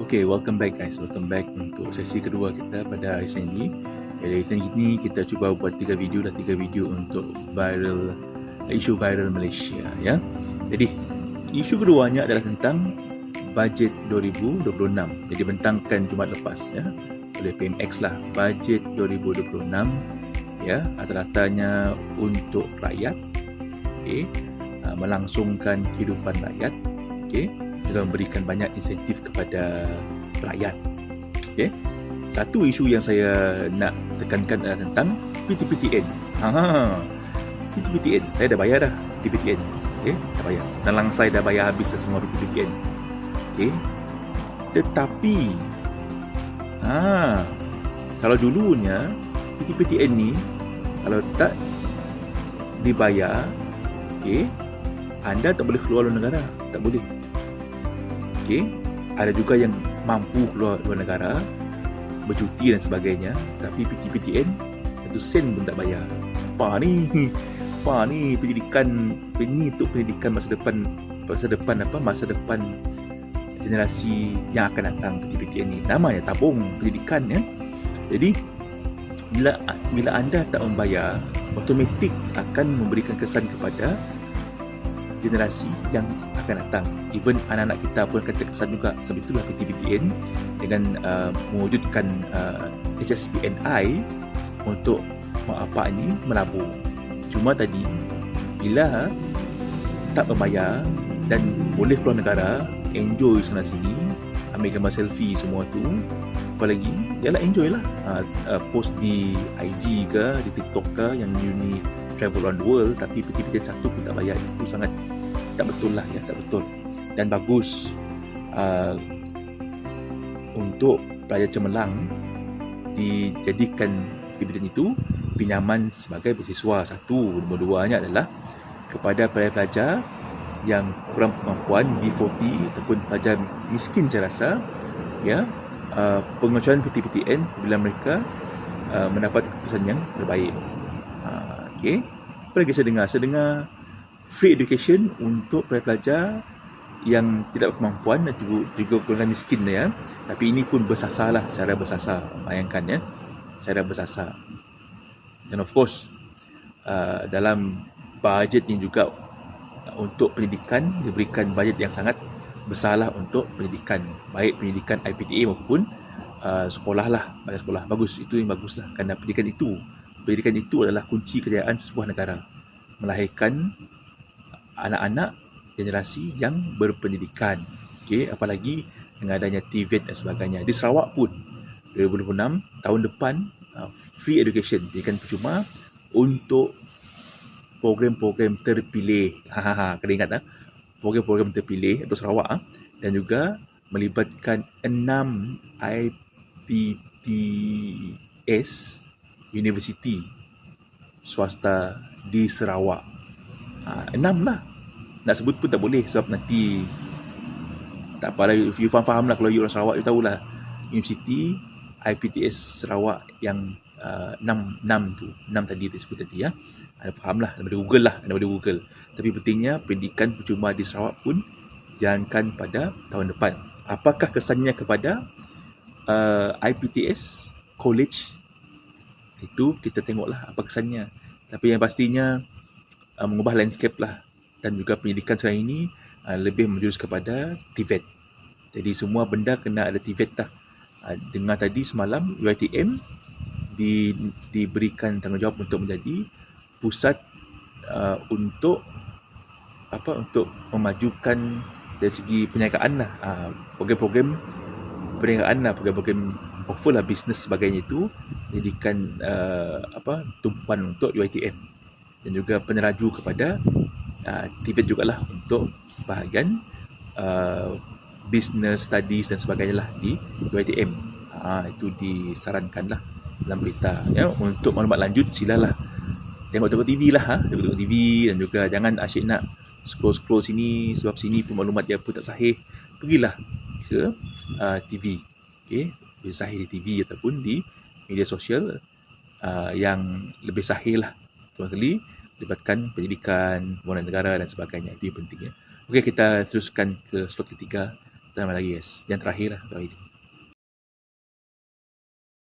Okay, welcome back guys. Welcome back untuk sesi kedua kita pada SNG. Jadi SNG ni kita cuba buat tiga video dan tiga video untuk viral isu viral Malaysia ya. Jadi isu keduanya adalah tentang bajet 2026. Jadi bentangkan Jumaat lepas ya oleh PMX lah bajet 2026 ya rata-ratanya untuk rakyat okey uh, melangsungkan kehidupan rakyat okey juga memberikan banyak insentif kepada rakyat okey satu isu yang saya nak tekankan adalah tentang PTPTN ha PTPTN saya dah bayar dah PTPTN okey dah bayar dalam saya dah bayar habis dah semua PTPTN okey tetapi ha kalau dulunya PTPTN ni kalau tak dibayar okey anda tak boleh keluar luar negara tak boleh okey ada juga yang mampu keluar luar negara bercuti dan sebagainya tapi PTPTN satu sen pun tak bayar. Apa ni apa ni pendidikan ini untuk pendidikan masa depan masa depan apa masa depan generasi yang akan datang PTPTN ni. Namanya tabung pendidikan ya. Jadi bila bila anda tak membayar automatik akan memberikan kesan kepada generasi yang akan datang. Even anak-anak kita pun akan terkesan juga. Sebab itulah PTPTN dengan uh, mewujudkan uh, HSBNI untuk apa ni melabur. Cuma tadi bila tak membayar dan boleh keluar negara enjoy sana sini ambil gambar selfie semua tu apa lagi? Ialah enjoy lah. Uh, uh, post di IG ke di TikTok ke yang you ni travel around the world tapi peti-peti satu pun tak bayar itu sangat tak betul lah ya tak betul. Dan bagus uh, untuk pelajar cemerlang dijadikan peti itu pinjaman sebagai beasiswa. Satu nombor duanya adalah kepada pelajar-pelajar yang kurang kemampuan B40 ataupun pelajar miskin saya rasa ya. Uh, pengecualian PTPTN bila mereka uh, mendapat keputusan yang terbaik. Okay. Apa lagi saya dengar? Saya dengar free education untuk pelajar yang tidak berkemampuan dan juga, juga golongan miskin ya. Tapi ini pun bersasar lah secara bersasar. Bayangkan ya. Secara bersasar. Dan of course, uh, dalam bajet ini juga untuk pendidikan diberikan bajet yang sangat besarlah untuk pendidikan baik pendidikan IPTA maupun uh, sekolah lah banyak sekolah bagus itu yang bagus lah kerana pendidikan itu pendidikan itu adalah kunci kejayaan sebuah negara. Melahirkan anak-anak generasi yang berpendidikan. Okey apalagi dengan adanya TVET dan sebagainya. Di Sarawak pun 2026 tahun depan uh, free education. Diberikan percuma untuk program-program terpilih. Ha ha ha kena ingat ah. Program-program terpilih untuk Sarawak ah, dan juga melibatkan enam IPTS universiti swasta di Sarawak. Ha, enam lah. Nak sebut pun tak boleh sebab nanti tak apalah if you faham-faham lah kalau you orang Sarawak you tahulah universiti IPTS Sarawak yang uh, enam, enam tu enam tadi disebut tadi ya anda faham lah daripada Google lah daripada Google tapi pentingnya pendidikan percuma di Sarawak pun jalankan pada tahun depan apakah kesannya kepada uh, IPTS college itu kita tengoklah apa kesannya. Tapi yang pastinya uh, mengubah landscape lah. Dan juga pendidikan sekarang ini uh, lebih menjurus kepada TVET jadi semua benda kena ada TVET lah. Uh, dengar tadi semalam UiTM di, diberikan tanggungjawab untuk menjadi pusat uh, untuk apa untuk memajukan dari segi perniagaan lah. Uh, program-program perniagaan lah program-program offer lah bisnes sebagainya itu jadikan uh, apa tumpuan untuk UiTM dan juga peneraju kepada uh, TVET jugalah untuk bahagian uh, business studies dan sebagainya lah di UiTM uh, itu disarankan lah dalam berita. Ya untuk maklumat lanjut silalah. Tengok-tengok TV lah ha? tengok-tengok TV dan juga jangan asyik nak scroll-scroll sini sebab sini pun maklumat dia pun tak sahih. Pergilah ke uh, TV okay? lebih sahih di TV ataupun di media sosial uh, yang lebih sahih lah terima kali libatkan pendidikan pembangunan negara dan sebagainya itu yang penting ya. Okey kita teruskan ke slot ketiga Tambah lagi guys. Yang terakhir lah kali ini.